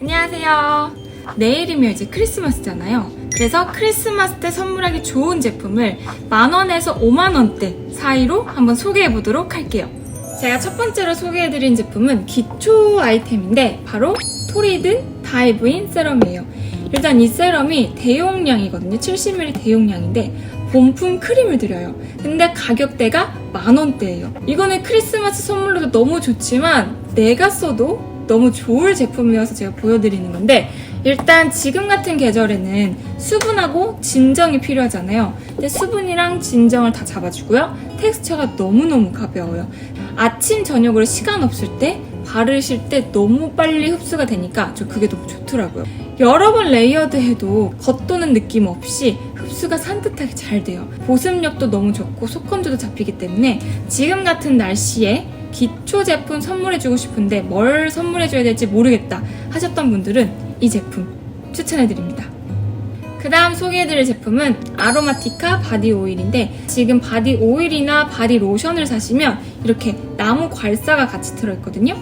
안녕하세요. 내일이면 이제 크리스마스잖아요. 그래서 크리스마스 때 선물하기 좋은 제품을 만원에서 5만원대 사이로 한번 소개해 보도록 할게요. 제가 첫 번째로 소개해드린 제품은 기초 아이템인데 바로 토리든 다이브인 세럼이에요. 일단 이 세럼이 대용량이거든요. 70ml 대용량인데 본품 크림을 드려요. 근데 가격대가 만원대예요. 이거는 크리스마스 선물로도 너무 좋지만 내가 써도 너무 좋을 제품이어서 제가 보여드리는 건데 일단 지금 같은 계절에는 수분하고 진정이 필요하잖아요. 근데 수분이랑 진정을 다 잡아주고요. 텍스처가 너무너무 가벼워요. 아침, 저녁으로 시간 없을 때 바르실 때 너무 빨리 흡수가 되니까 저 그게 너무 좋더라고요. 여러 번 레이어드 해도 겉도는 느낌 없이 흡수가 산뜻하게 잘 돼요. 보습력도 너무 좋고 속건조도 잡히기 때문에 지금 같은 날씨에 기초 제품 선물해주고 싶은데 뭘 선물해줘야 될지 모르겠다 하셨던 분들은 이 제품 추천해드립니다. 그 다음 소개해드릴 제품은 아로마티카 바디 오일인데 지금 바디 오일이나 바디 로션을 사시면 이렇게 나무 괄사가 같이 들어있거든요.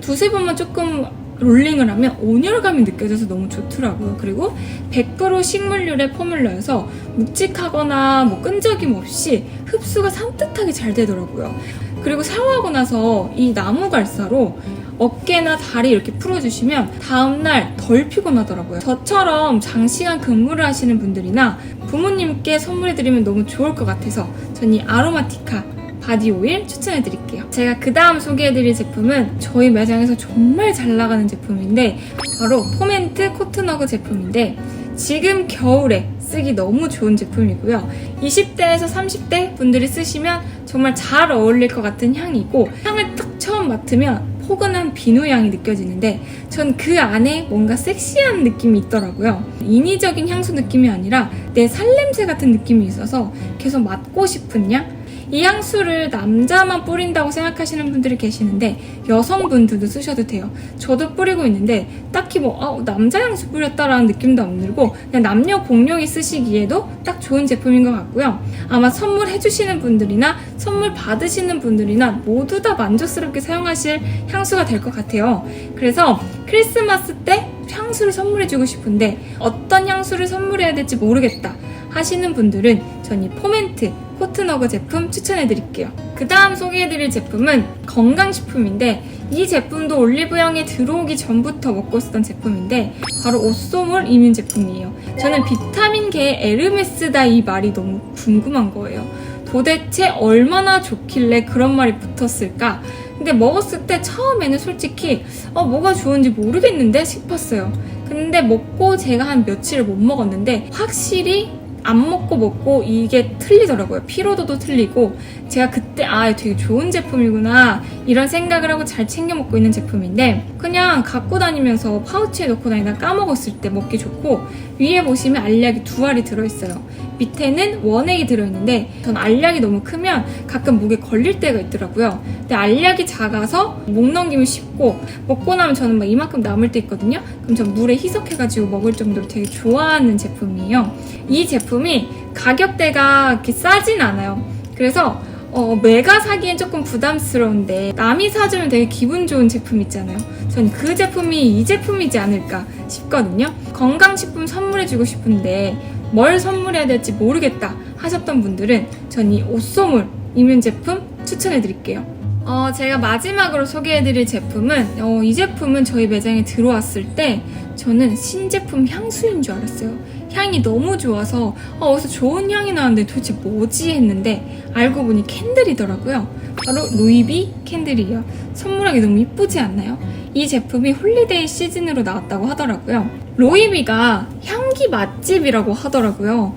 두세 번만 조금 롤링을 하면 온열감이 느껴져서 너무 좋더라고요. 그리고 100% 식물유래 포뮬러여서 묵직하거나 뭐 끈적임 없이 흡수가 산뜻하게 잘 되더라고요. 그리고 샤워하고 나서 이 나무 갈사로 어깨나 다리 이렇게 풀어주시면 다음날 덜 피곤하더라고요. 저처럼 장시간 근무를 하시는 분들이나 부모님께 선물해드리면 너무 좋을 것 같아서 전 이 아로마티카 바디 오일 추천해드릴게요. 제가 그 다음 소개해드릴 제품은 저희 매장에서 정말 잘 나가는 제품인데 바로 포멘트 코트너그 제품인데 지금 겨울에 쓰기 너무 좋은 제품이고요. 20대에서 30대 분들이 쓰시면 정말 잘 어울릴 것 같은 향이고 향을 딱 처음 맡으면 포근한 비누 향이 느껴지는데 전 그 안에 뭔가 섹시한 느낌이 있더라고요. 인위적인 향수 느낌이 아니라 내 살냄새 같은 느낌이 있어서 계속 맡고 싶은 향? 이 향수를 남자만 뿌린다고 생각하시는 분들이 계시는데 여성분들도 쓰셔도 돼요. 저도 뿌리고 있는데 딱히 뭐 아, 남자 향수 뿌렸다라는 느낌도 안 들고 그냥 남녀 공용이 쓰시기에도 딱 좋은 제품인 것 같고요. 아마 선물해 주시는 분들이나 선물 받으시는 분들이나 모두 다 만족스럽게 사용하실 향수가 될 것 같아요. 그래서 크리스마스 때 향수를 선물해주고 싶은데 어떤 향수를 선물해야 될지 모르겠다 하시는 분들은 전 이 포멘트 코트너그 제품 추천해드릴게요. 그 다음 소개해드릴 제품은 건강식품인데 이 제품도 올리브영에 들어오기 전부터 먹고 쓰던 제품인데 바로 옷소물 이민 제품이에요. 저는 비타민계의 에르메스다 이 말이 너무 궁금한 거예요. 도대체 얼마나 좋길래 그런 말이 붙었을까? 근데 먹었을 때 처음에는 솔직히 어, 뭐가 좋은지 모르겠는데 싶었어요. 근데 먹고 제가 한 며칠을 못 먹었는데 확실히 안 먹고 먹고 이게 틀리더라고요. 피로도도 틀리고 제가 그때 아 되게 좋은 제품이구나 이런 생각을 하고 잘 챙겨 먹고 있는 제품인데 그냥 갖고 다니면서 파우치에 넣고 다니다 까먹었을 때 먹기 좋고 위에 보시면 알약이 두 알이 들어있어요. 밑에는 원액이 들어있는데 전 알약이 너무 크면 가끔 목에 걸릴 때가 있더라고요. 근데 알약이 작아서 목 넘기면 쉽고 먹고 나면 저는 막 이만큼 남을 때 있거든요. 그럼 전 물에 희석해가지고 먹을 정도로 되게 좋아하는 제품이에요. 이 제품 이 가격대가 이렇게 싸진 않아요. 그래서 어, 매가 사기엔 조금 부담스러운데 남이 사주면 되게 기분 좋은 제품 있잖아요. 전 그 제품이 이 제품이지 않을까 싶거든요. 건강식품 선물해주고 싶은데 뭘 선물해야 될지 모르겠다 하셨던 분들은 전 이 옷소물 이면 제품 추천해드릴게요. 어, 제가 마지막으로 소개해드릴 제품은 어, 이 제품은 저희 매장에 들어왔을 때 저는 신제품 향수인 줄 알았어요. 향이 너무 좋아서 어, 어디서 좋은 향이 나는데 도대체 뭐지 했는데 알고 보니 캔들이더라고요. 바로 루이비 캔들이에요. 선물하기 너무 이쁘지 않나요? 이 제품이 홀리데이 시즌으로 나왔다고 하더라고요. 로이비가 향기 맛집이라고 하더라고요.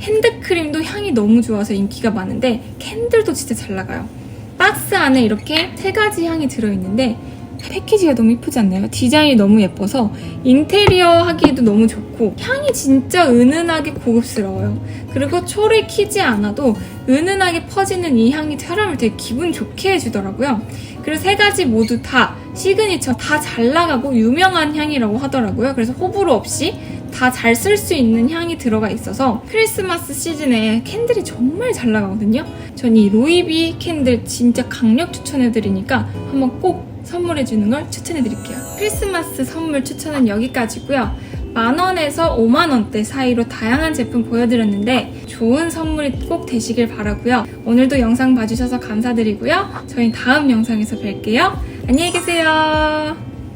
핸드크림도 향이 너무 좋아서 인기가 많은데 캔들도 진짜 잘 나가요. 박스 안에 이렇게 세 가지 향이 들어있는데 패키지가 너무 이쁘지 않나요? 디자인이 너무 예뻐서 인테리어 하기에도 너무 좋고 향이 진짜 은은하게 고급스러워요. 그리고 초를 키지 않아도 은은하게 퍼지는 이 향이 사람을 되게 기분 좋게 해주더라고요. 그리고 세 가지 모두 다 시그니처 다 잘 나가고 유명한 향이라고 하더라고요. 그래서 호불호 없이 다 잘 쓸 수 있는 향이 들어가 있어서 크리스마스 시즌에 캔들이 정말 잘 나가거든요. 전 이 로이비 캔들 진짜 강력 추천해드리니까 한번 꼭 선물해주는 걸 추천해드릴게요. 크리스마스 선물 추천은 여기까지고요. 만원에서 5만원대 사이로 다양한 제품 보여드렸는데 좋은 선물이 꼭 되시길 바라고요. 오늘도 영상 봐주셔서 감사드리고요. 저희 다음 영상에서 뵐게요. 안녕히 계세요.